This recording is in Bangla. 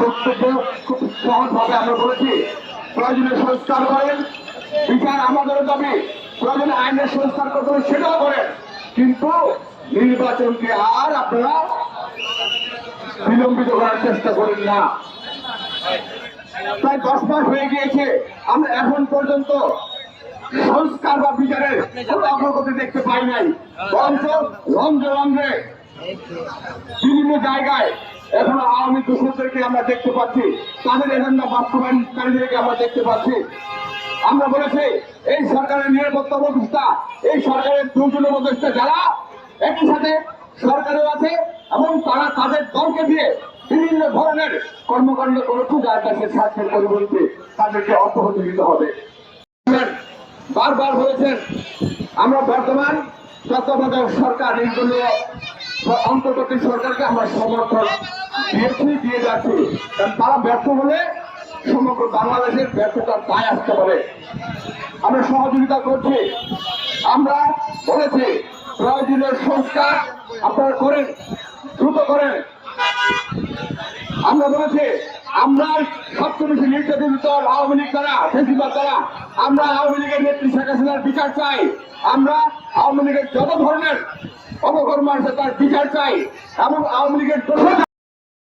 বক্তব্য খুব সহজভাবে আমরা বলেছি। প্রয়োজনীয় সংস্কার করেন। বিচার আমাদেরও দাবি। প্রয়োজনে আইনের সংস্কার করতে হবে সেটাও করেন। কিন্তু নির্বাচনকে আর আপনারা বিলম্বিত করার চেষ্টা করেন না। প্রায় দশ মাস হয়ে গিয়েছে। আমরা এখন পর্যন্ত সংস্কার বা বিচারের কোনো অগ্রগতি দেখতে পাই নাই। বরঞ্চ রন্ধ্রে রন্ধ্রে বিভিন্ন জায়গায় এখনও আওয়ামী দূষণদেরকে আমরা দেখতে পাচ্ছি, তাদের এজেন্ডা বাস্তবায়নকারীদেরকে আমরা দেখতে পাচ্ছি। আমরা বলেছি, এই সরকারের নিরাপত্তা উপদেষ্টা, এই সরকারের দুজন উপদেষ্টা যারা, একই সাথে সরকারেও আছে এবং তারা তাদের দলকে দিয়ে বিভিন্ন ধরনের কর্মকাণ্ড করেছে যার কাছে স্বাস্থ্যের পরিবর্তে তাদেরকে অব্যাহতি দিতে হবে। বারবার বলেছেন, আমরা বর্তমান তত্ত্বাবধায়ক সরকার এইগুলো অন্তর্বর্তী সরকারকে আমরা সমর্থন দিয়েছি দিয়ে যাচ্ছি। কারণ তারা ব্যর্থ হলে সমগ্র বাংলাদেশের ব্যর্থতার দায় আসতে পারে। আমরা সহযোগিতা করছি। আমরা বলেছি, প্রয়োজনীয় সংস্কার আপনারা করেন, দ্রুত করেন। আমরা বলেছি, আমরা সবচেয়ে বেশি নির্যাতিত দল, আওয়ামী লীগ দ্বারা ফেসিবাদ দ্বারা, আমরা আওয়ামী লীগের নেত্রী শেখ হাসিনার বিচার চাই। আমরা আওয়ামী লীগের যত ধরনের অপকর্ম আছে তার বিচার চাই এবং আওয়ামী লীগের